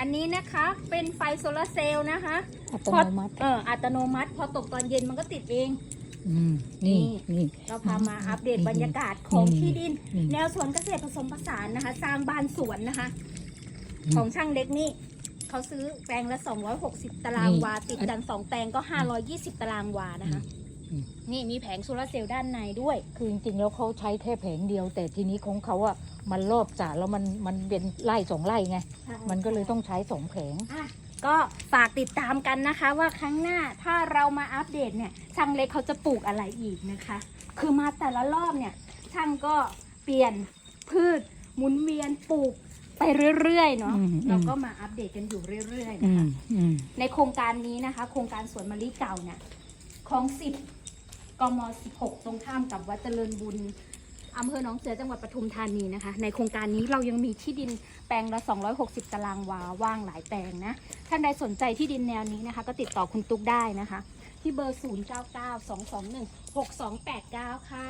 อันนี้นะคะเป็นไฟโซลาร์เซลล์นะคะอัตพอโนมัติเอออัตโนมัติ พอตกตอนเย็นมันก็ติดเอง อืมนี่นี่นี่ เราพามาอัปเดตบรรยากาศของนี่ที่ดิน นี่ แนวสวนเกษตรผสมผสานนะคะ สร้างบ้านสวนนะคะอืมของช่างเล็กนี่เขาซื้อแปลงละ 260 ตารางวานี่ติดกัน 2 แปลงก็ 520 ตารางวานะคะอืม นี่มีแผงโซลาร์เซลล์ด้านในด้วย คือจริงๆแล้วเขาใช้แค่แผงเดียว แต่ทีนี้ของเขาอะมันรอบจ่าแล้วมันมันเป็นไร่สองไร่ไง มันก็เลยต้องใช้สองแผงอะก็ฝากติดตามกันนะคะ ว่าครั้งหน้าถ้าเรามาอัปเดตเนี่ยช่างเล็กเขาจะปลูกอะไรอีกนะคะ คือมาแต่ละรอบเนี่ยช่างก็เปลี่ยนพืชหมุนเวียนปลูกไปเรื่อยๆเนาะอืมเราก็มาอัปเดตกันอยู่เรื่อยๆอืนะคะมอืมในโครงการนี้นะคะ โครงการสวนมะลิเก่าเนี่ยของสิบ กม 16 ตรงข้ามกับวัดเจริญบุญอำเภอหนองเสือจังหวัดปทุมธานีนะคะ ในโครงการนี้เรายังมีที่ดินแปลงละ 260 ตารางวาว่างหลายแปลงนะ ท่านใดสนใจที่ดินแนวนี้นะคะ ก็ติดต่อคุณตุ๊กได้นะคะ ที่เบอร์ 0992216289 ค่ะ